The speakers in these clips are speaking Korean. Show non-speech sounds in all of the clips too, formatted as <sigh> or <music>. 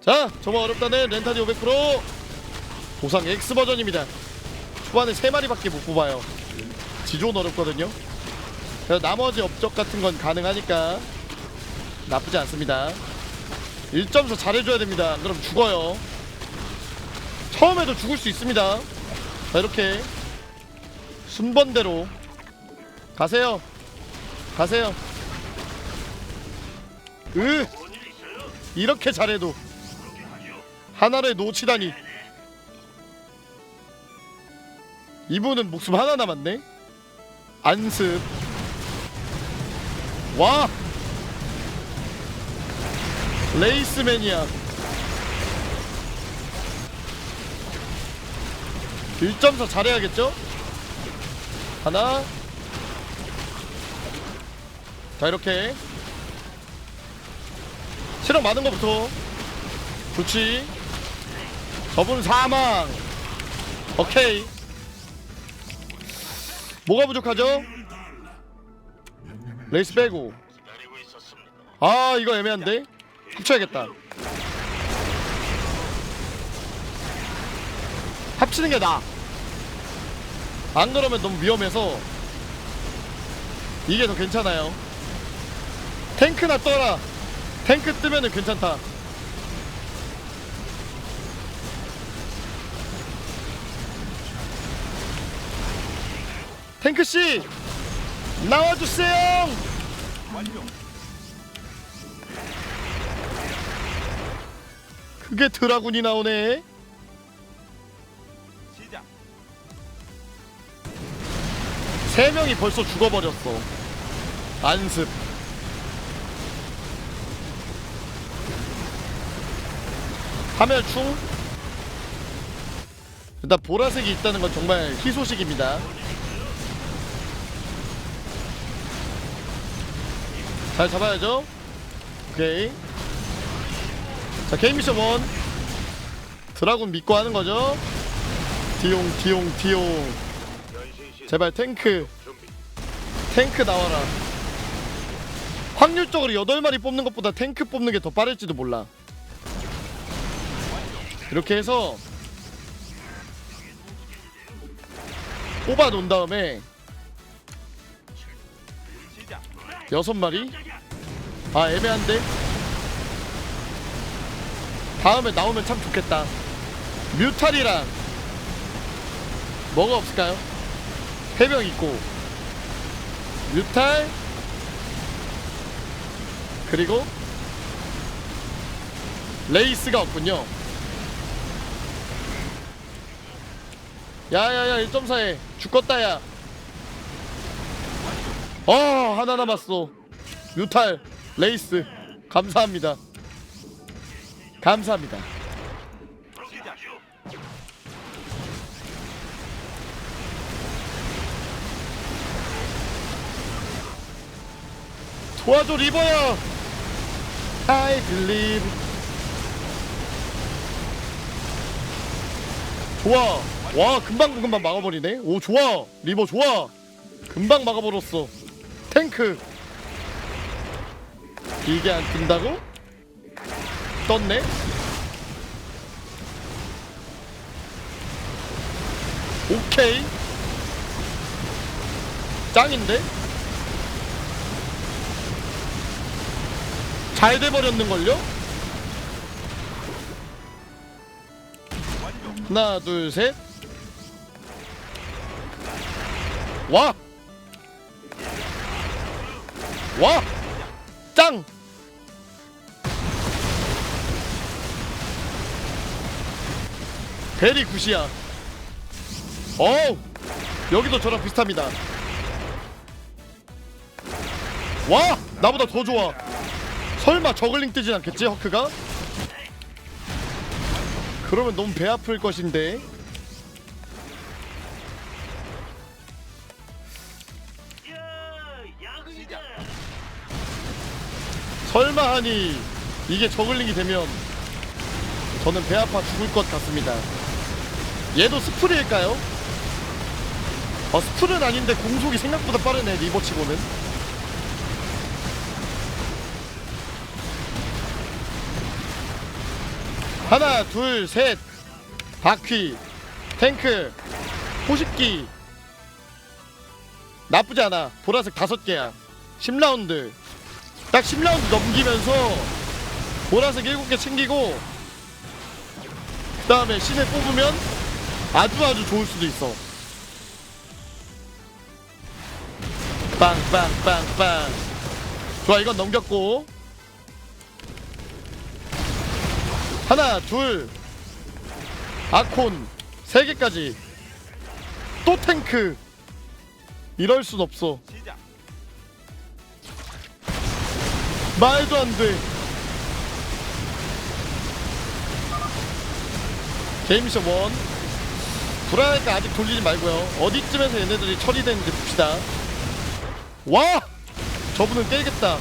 자 정말 어렵다는 렌타디 500% 보상 X 버전입니다. 초반에 3마리밖에 못 뽑아요. 지존 어렵거든요. 그래서 나머지 업적 같은 건 가능하니까 나쁘지 않습니다. 1점서 잘해줘야 됩니다. 안 그럼 죽어요. 처음에도 죽을 수 있습니다. 자 이렇게 순번대로 가세요. 가세요. 으 이렇게 잘해도 하나를 놓치다니. 이분은 목숨 하나 남았네. 안습. 와! 레이스맨이야. 1점서 잘해야겠죠? 하나. 자 이렇게. 체력 많은 것부터. 좋지 저분 사망. 오케이. 뭐가 부족하죠? 레이스 빼고. 아 이거 애매한데? 합쳐야겠다. 합치는 게 나아 안 그러면 너무 위험해서 이게 더 괜찮아요. 탱크나 떠라. 탱크 뜨면은 괜찮다 탱크 씨 나와주세요. 그게 드라군이 나오네. 시작. 세 명이 벌써 죽어버렸어. 안습. 파멸충? 일단 보라색이 있다는 건 정말 희소식입니다 잘 잡아야죠. 오케이. 자 게임 미션 1 드라군 믿고 하는 거죠. 디용 디용 디용. 제발 탱크. 탱크 나와라. 확률적으로 8마리 뽑는 것보다 탱크 뽑는 게 더 빠를지도 몰라. 이렇게 해서 뽑아 놓은 다음에 시작. 6마리 아 애매한데? 다음에 나오면 참 좋겠다. 뮤탈이랑 뭐가 없을까요? 해병 있고. 뮤탈? 그리고 레이스가 없군요. 야야야 1.4에. 죽겠다 야. 어, 하나 남았어. 뮤탈, 레이스. 감사합니다. 감사합니다. 도와줘, 리버야! I believe. 좋아. 와, 금방 금방 막아버리네. 오, 좋아. 리버 좋아. 금방 막아버렸어. 탱크. 이게 안 뜬다고? 떴네? 오케이. 짱인데? 잘 돼버렸는걸요? 하나 둘셋 와! 와! 베리 굿이야 어우 여기도 저랑 비슷합니다 와! 나보다 더 좋아 설마 저글링 뜨진 않겠지 허크가? 그러면 너무 배 아플 것인데. 설마 하니 이게 저글링이 되면 저는 배 아파 죽을 것 같습니다 얘도 스프레일까요? 어 스프는 아닌데 공속이 생각보다 빠르네 리버치고는. 하나 둘셋. 바퀴 탱크 포식기. 나쁘지 않아. 보라색 다섯 개야. 10라운드. 딱 10라운드 넘기면서 보라색 7개 챙기고 그 다음에 신을 뽑으면 아주 아주 좋을 수도 있어. 빵빵빵빵. 좋아 이건 넘겼고. 하나 둘. 아콘 세 개까지. 또 탱크. 이럴 순 없어. 말도 안 돼. 게임 미션 1 불안하니까 아직 돌리지 말고요. 어디쯤에서 얘네들이 처리되는지 봅시다. 와! 저분은 깨겠다.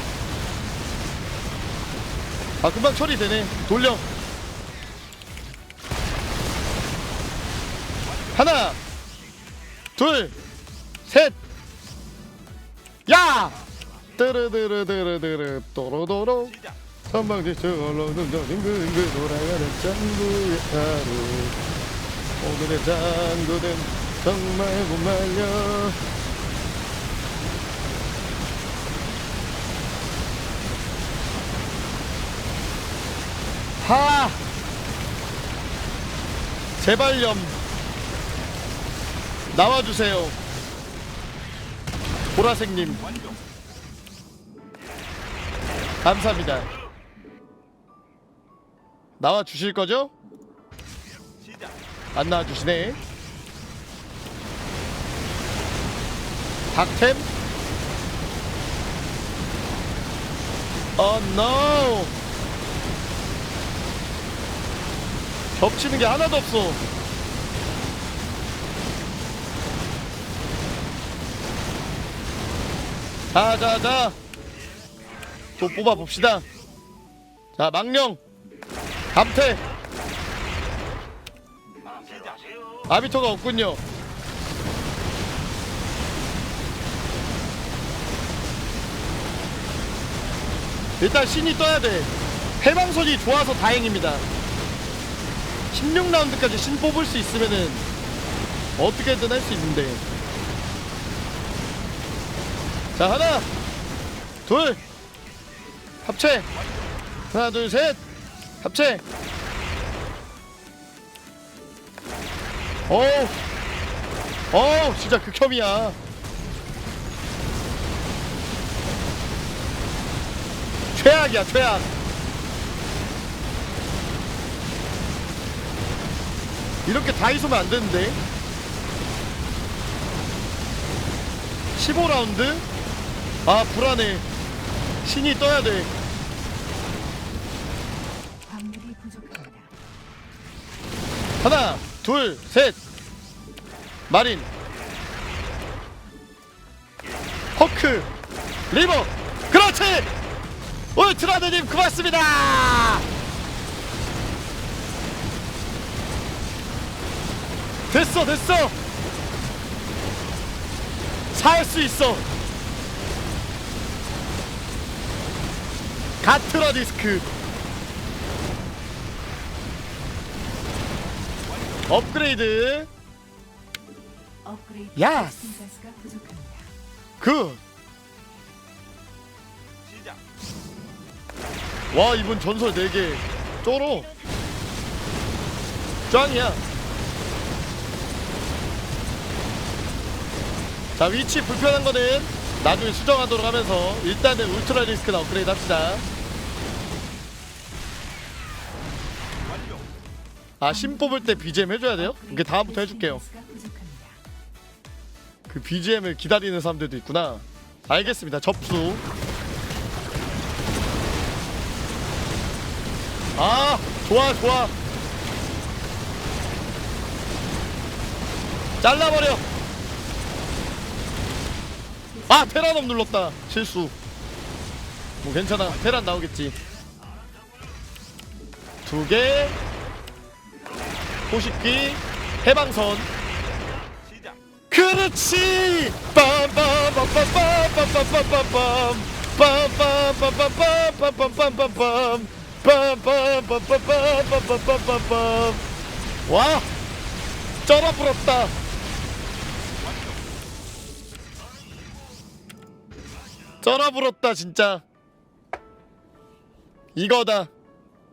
아 금방 처리되네. 돌려. 하나 둘 셋. 야! 뜨르르르르르르 또로도로. 시작. 선방지처럼 빙글빙글 돌아가는 짱구의 하루 오늘의 짱구는 정말 못 말려 하 제발렴 나와주세요 보라색님. 감사합니다. 나와 주실 거죠? 안 나와 주시네. 닥템? 어, 노! 겹치는 게 하나도 없어. 자, 자, 자. 또 뽑아 봅시다. 자, 망령, 감태, 아비토가 없군요. 일단 신이 떠야 돼. 해방선이 좋아서 다행입니다. 16라운드까지 신 뽑을 수 있으면은 어떻게든 할 수 있는데. 자, 하나, 둘, 합체. 하나, 둘, 셋, 합체. 어우. 어우 진짜 극혐이야. 최악이야 최악. 이렇게 다이소면 안 되는데. 15라운드? 아 불안해. 신이 떠야 돼. 광물이 부족합니다. 하나, 둘, 셋. 마린. 허크. 리버. 그렇지. 울트라드님 고맙습니다. 됐어, 됐어. 살 수 있어. 가트라 디스크. 업그레이드. 업그레이드 야스. 가스가 부족합니다. 그. 시작. 와 이분 전설 4개 쩔어 짱이야 자 위치 불편한 거는 나중에 수정하도록 하면서 일단은 울트라 리스크나 업그레이드 합시다 아신 뽑을 때 BGM 해줘야 돼요? 이게 다음부터 해줄게요. 그 BGM을 기다리는 사람들도 있구나. 알겠습니다. 접수. 아 좋아 좋아. 잘라버려. 아 테란업 눌렀다. 실수. 뭐 괜찮아. 테란 나오겠지. 두개 보시기 해방선 그렇지 와 쩔어 부럽다 쩔어 부럽다 진짜 이거다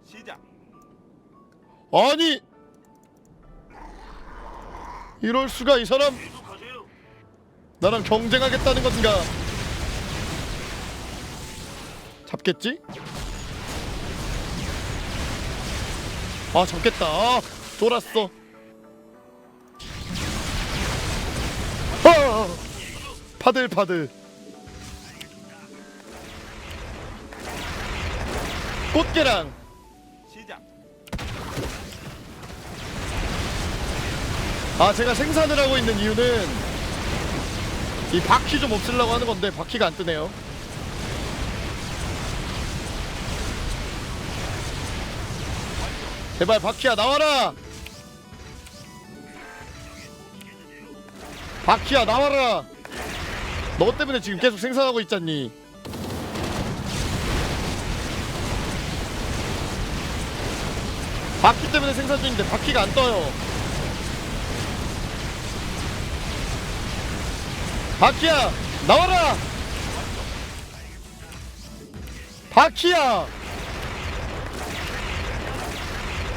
시작 아니 이럴 수가 이 사람? 나랑 경쟁하겠다는 건가? 잡겠지? 아 잡겠다. 아, 쫄았어. 아, 파들파들. 꽃게랑 아 제가 생산을 하고 있는 이유는 이 바퀴 좀 없애려고 하는 건데 바퀴가 안 뜨네요. 제발 바퀴야 나와라! 바퀴야 나와라! 너 때문에 지금 계속 생산하고 있잖니. 바퀴 때문에 생산 중인데 바퀴가 안 떠요 바퀴야 나와라! 바퀴야!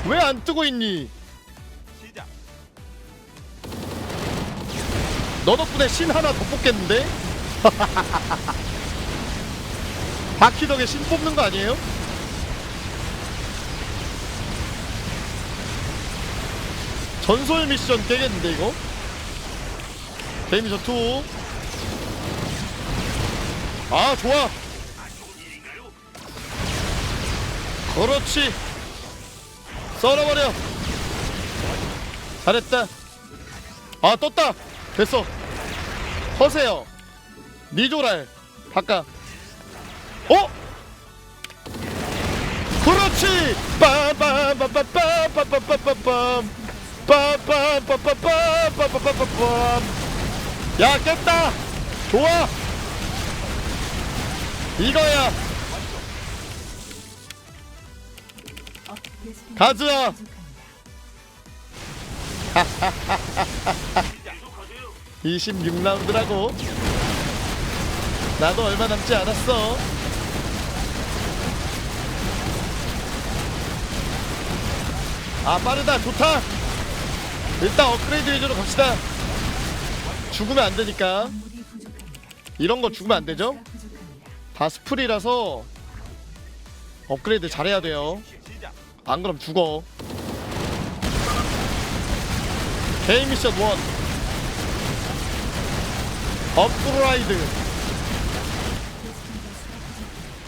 왜 안 뜨고 있니. 너 덕분에 신 하나 더 뽑겠는데? <laughs> 바퀴 덕에 신 뽑는 거 아니에요? 전설 미션 깨겠는데 이거? 데미저 2 아 좋아. 그렇지. 썰어버려. 잘했다. 아 떴다. 됐어. 허세요. 미조랄. 바까 어? 그렇지. 빰빰빰빰빰빰빰빰빰 야 깼다. 좋아 이거야. 부족합니다. 26라운드라고. <laughs> 나도 얼마 남지 않았어. 아 빠르다. 좋다. 일단 업그레이드 위주로 갑시다. 죽으면 안 되니까. 광물이 부족합니다. 이런 거 죽으면 안 되죠? 가스가 부족합니 다. 다 스프리라서 업그레이드 잘해야 돼요. 안 그럼 죽어 게임 미션 1 업그라이드.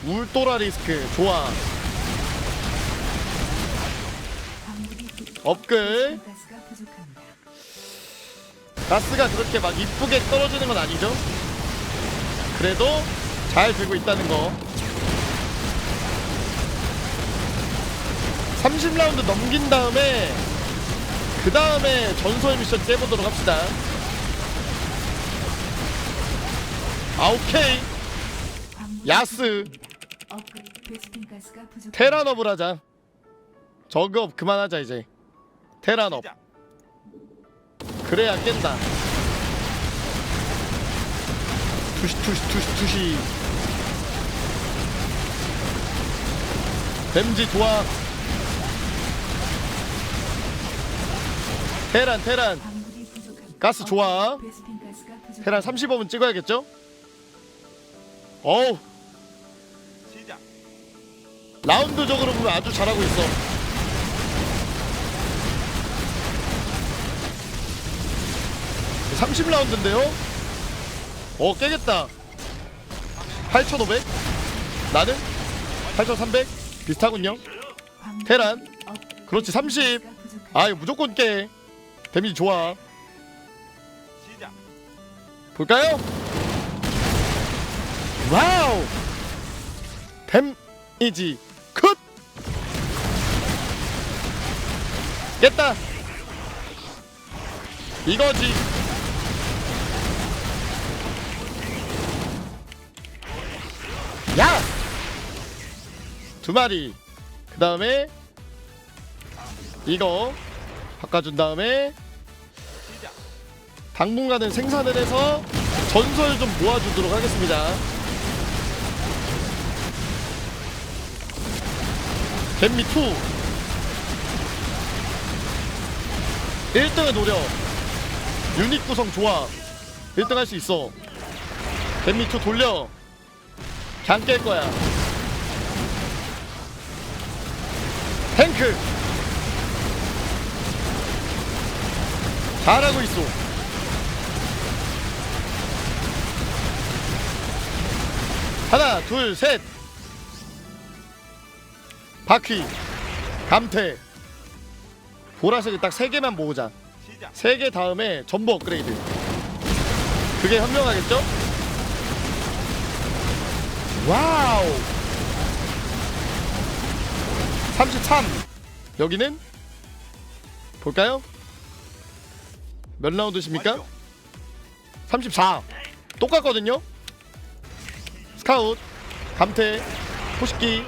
울도라 리스크 좋아. 업글. 가스가 그렇게 막 이쁘게 떨어지는 건 아니죠 그래도 잘 되고 있다는 거. 30라운드 넘긴 다음에 그 다음에 전설 미션 깨보도록 합시다. 아 오케이. 야스. 테란업을 하자. 저그업 그만하자 이제. 테란업. 그래야 깬다. 투시 투시 투시 투시 뱀지 좋아 테란 테란. 가스 좋아. 테란 35분 찍어야겠죠? 어우. 라운드적으로 보면 아주 잘하고 있어. (30 라운드인데요) 어 깨겠다 (8,500) 나는 (8,300) 비슷하군요 테란. 업- 그렇지, 30. 가스가 부족합니다. 아 이거 무조건 깨 데미지 좋아. 볼까요? 와우 데미지 컷 깼다 이거지 야! 두 마리. 그그 다음에 이거 바꿔준 다음에. 당분간은 생산을 해서 전설 좀 모아주도록 하겠습니다. 갯미 2 1등을 노려. 유닛 구성 좋아. 1등 할 수 있어. 갯미 2 돌려. 그냥 깰 거야 탱크 잘하고 있어 하나 둘셋. 바퀴 감퇴 보라색을 딱세 개만 모으자. 세 개 다음에 전부 업그레이드. 그게 현명하겠죠? 와우. 33 여기는 볼까요? 몇 라운드십니까? 완료. 34 똑같거든요 스카웃 감퇴 포식기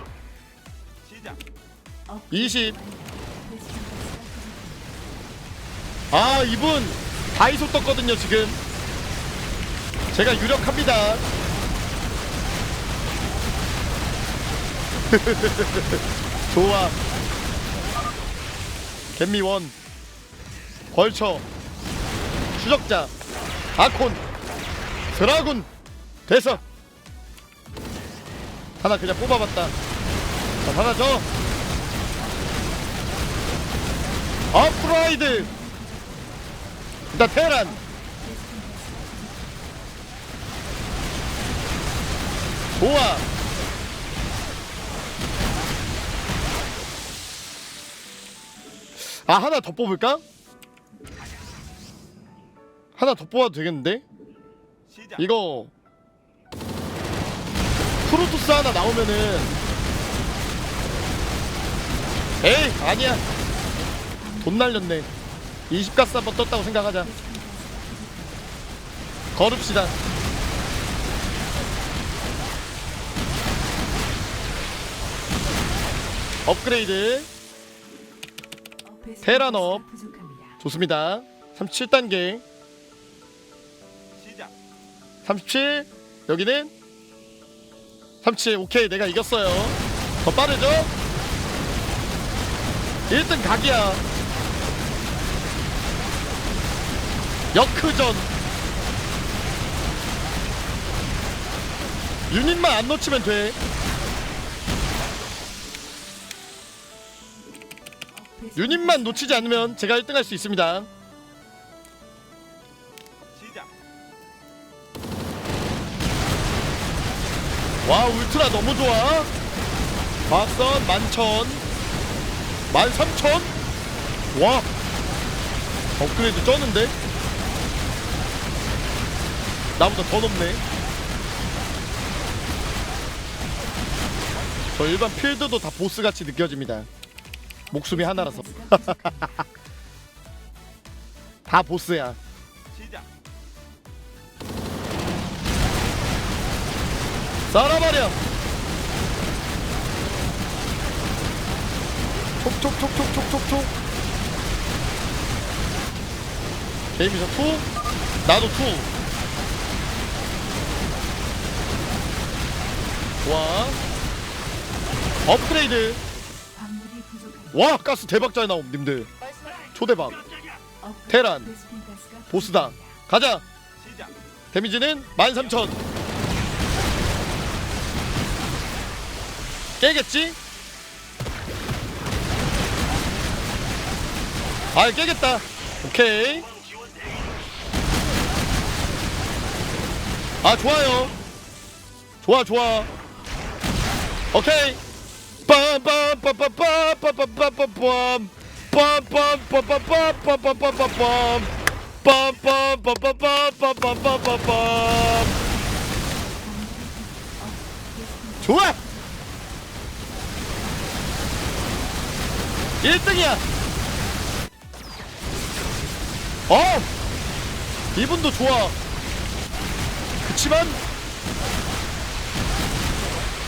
시작. 업그레이드 20 완료. 베스핀 가스가 부족합니다. 아 이분 다이소 떴거든요 지금 제가 유력합니다 <laughs> 좋아 갯미원 벌처 추적자 아콘 드라군 대서 하나 그냥 뽑아봤다. 자 하나 더 업그레이드! 일단 테란. 좋아 아 하나 더 뽑을까? 하나 더 뽑아도 되겠는데? 이거 프로토스 하나 나오면은 에이 아니야 돈 날렸네 20가스 한번 떴다고 생각하자. 걸읍시다. 업그레이드 테란업. 부족합니다. 좋습니다. 37단계 시작. 37 여기는 37 오케이 내가 이겼어요. 더 빠르죠? 1등 각이야. 역크전 유닛만 안 놓치면 돼. 유닛만 놓치지 않으면 제가 1등 할 수 있습니다. 와 울트라 너무 좋아. 과학선 만천 만삼천? 와. 업그레이드 쩌는데? 나보다 더 높네. 저 일반 필드도 다 보스같이 느껴집니다 목숨이 하나라서. <laughs> 다 보스야. 썰어버려 촉촉촉촉촉촉촉 게임에서 투 나도 투 좋아 업그레이드. 와 가스 대박 잘 나옴 님들 초대박 테란. 보스다. 가자. 데미지는 13,000 깨겠지? 아 깨겠다 오케이 아 좋아요 좋아 좋아 오케이 좋아. 1등이야. 어 이분도 좋아. 그치만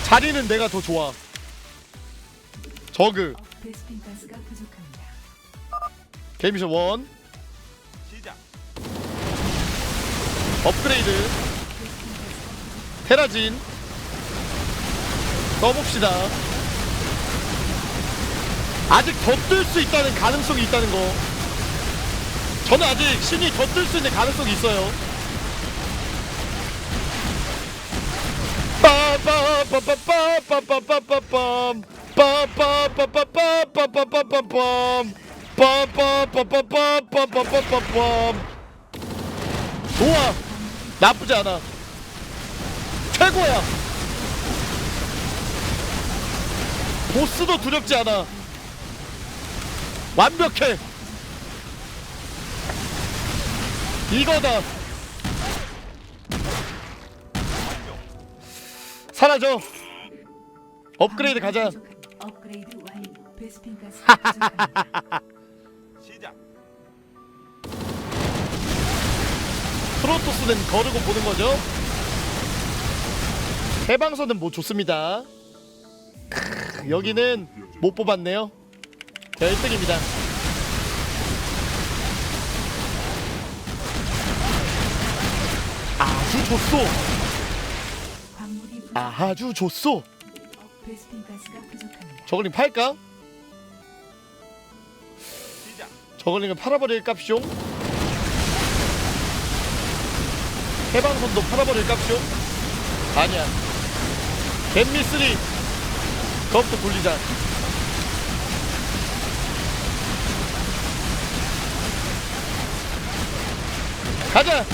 자리는 내가 더 좋아 저그. 어, 베스핀 가스가 부족합니다. 게임미션 1 시작. 업그레이드. 테라진. 써봅시다. 아직 더 뜰 수 있다는 가능성이 있다는 거. 저는 아직 신이 더 뜰 수 있는 가능성이 있어요. 빠빠빠빠빠빠빠빠빰 빠빠빠빠빠빠빠빰 빠빠빠빠빠빠빠빰 좋아 나쁘지 않아. 최고야. 보스도 두렵지 않아. 완벽해. 이거다. 사라져. 업그레이드 가자. 업그레이드 완료. 베스핀 <laughs> 부족합니다. 시작 프로토스는 거르고 보는 거죠 해방선은 뭐 좋습니다 크, 여기는 못 뽑았네요 자 1등입니다 아주 좋소 광물이. 아주 좋소 어, 베스핀 가스가 부족합니다. 팔까? 시작. 저걸링을 팔아버릴 값쇼 해방선도 팔아버릴 값쇼 아니야. 뱀미3 그것도 돌리자. 가자.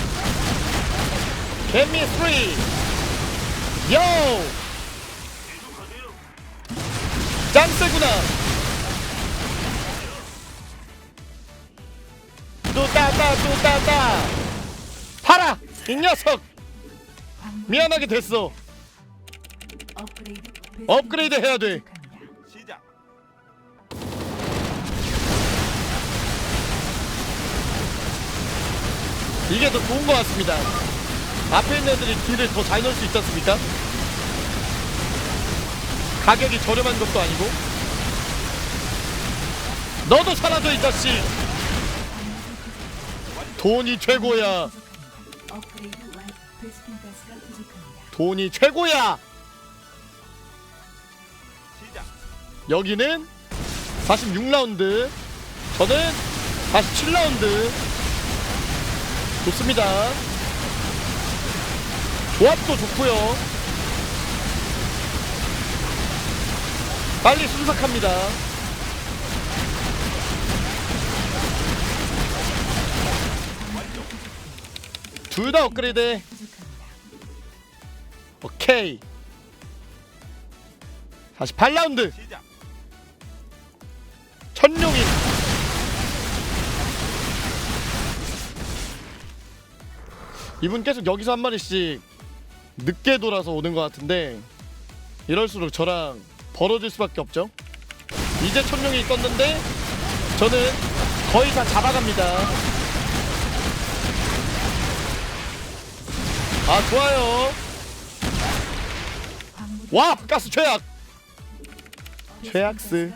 뱀미3 요 짱세구나. 뚜따따 뚜따따. 팔아 이 녀석. 미안하게 됐어. 업그레이드 해야 돼. 시작. 이게 더 좋은 것 같습니다. 앞에 있는 애들이 딜을 더 잘 넣을 수 있지 않습니까? 가격이 저렴한 것도 아니고. 너도 사라져 이 자식! 돈이 최고야. 돈이 최고야! 여기는 46라운드 저는 47라운드. 좋습니다. 조합도 좋고요 빨리 순삭합니다. 둘 다 업그레이드. 오케이. 48라운드. 시작 천룡인 이분 계속 여기서 한 마리씩 늦게 돌아서 오는 것 같은데 이럴수록 저랑 벌어질 수밖에 없죠. 이제 천룡이 떴는데 저는 거의 다 잡아갑니다. 아 좋아요. 와 가스 최악! 최악스.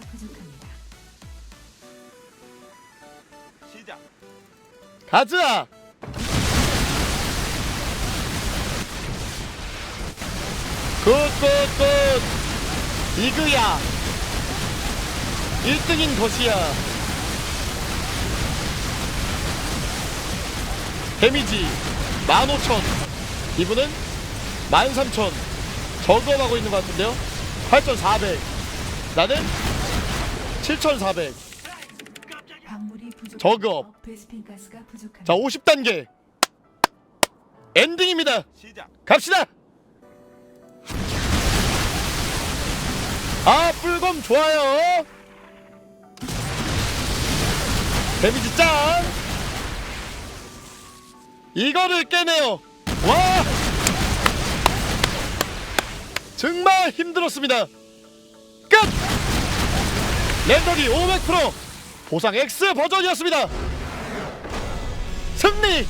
가자! 굿굿굿 이그야. 1등인 것이야. 데미지 15,000 이분은 13,000 저거하고 있는 것 같은데요? 8,400 나는 7,400 광물이 부족. 저거. 베스핀 가스가 부족합니다. 자 50단계. 엔딩입니다. 갑시다. 아 뿔검 좋아요. 데미지 짱. 이거를 깨네요. 와. 정말 힘들었습니다. 끝. 랜더기 500% 보상 X 버전이었습니다. 승리.